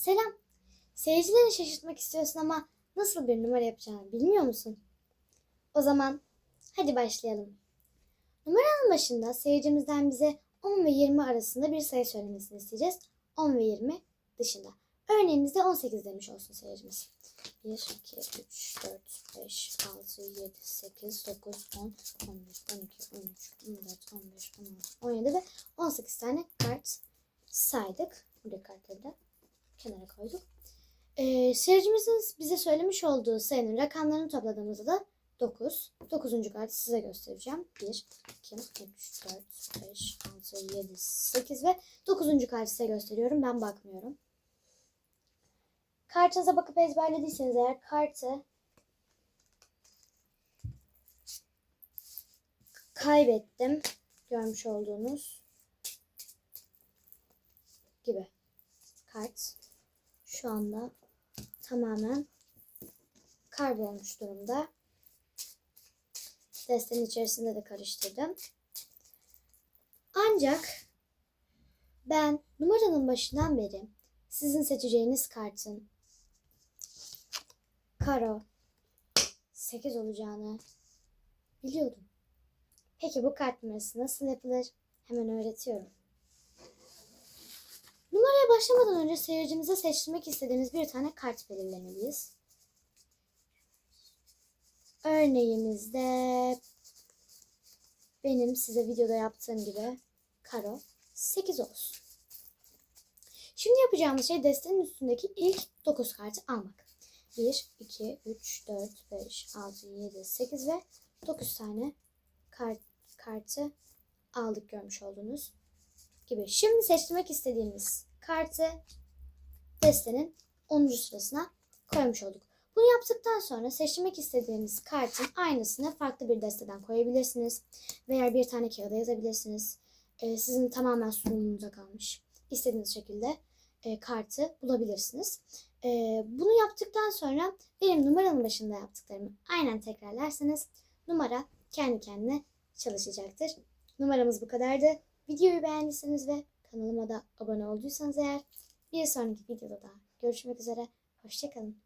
Selam. Seyircilerini şaşırtmak istiyorsun ama nasıl bir numara yapacağını bilmiyor musun? O zaman hadi başlayalım. Numaranın başında seyircimizden bize 10 ve 20 arasında bir sayı söylemesini isteyeceğiz. 10 ve 20 dışında. Örneğimizde 18 demiş olsun seyircimiz. 1, 2, 3, 4, 5, 6, 7, 8, 9, 10, 11, 12, 13, 14, 15, 16, 17 ve 18 tane kart saydık. Burada kartları da kenara koyduk. Ee, seyircimizin bize söylemiş olduğu sayının rakamlarını topladığımızda da 9. 9. kartı size göstereceğim. 1, 2, 3, 4, 5, 6, 7, 8 ve 9. kartı size gösteriyorum. Ben bakmıyorum. Kartınıza bakıp ezberlediyseniz eğer kartı kaybettim. Görmüş olduğunuz gibi kart şu anda tamamen kaybolmuş durumda. Destenin içerisinde de karıştırdım. Ancak ben numaranın başından beri sizin seçeceğiniz kartın karo 8 olacağını biliyordum. Peki bu kart numarası nasıl yapılır? Hemen öğretiyorum. Numaraya başlamadan önce seyircimize seçtirmek istediğimiz bir tane kart belirlemeliyiz. Örneğimizde benim size videoda yaptığım gibi karo 8 olsun. Şimdi yapacağımız şey destenin üstündeki ilk 9 kartı almak. 1, 2, 3, 4, 5, 6, 7, 8 ve 9 tane kart, kartı aldık görmüş olduğunuz gibi. Şimdi seçtirmek istediğimiz kartı destenin 10. sırasına koymuş olduk. Bunu yaptıktan sonra seçtirmek istediğiniz kartın aynısını farklı bir desteden koyabilirsiniz. Veya bir tane kağıda yazabilirsiniz. Ee, sizin tamamen sunumunuza kalmış. İstediğiniz şekilde e, kartı bulabilirsiniz. E, bunu yaptıktan sonra benim numaranın başında yaptıklarımı aynen tekrarlarsanız numara kendi kendine çalışacaktır. Numaramız bu kadardı. Videoyu beğendiyseniz ve kanalıma da abone olduysanız eğer bir sonraki videoda da görüşmek üzere. Hoşçakalın.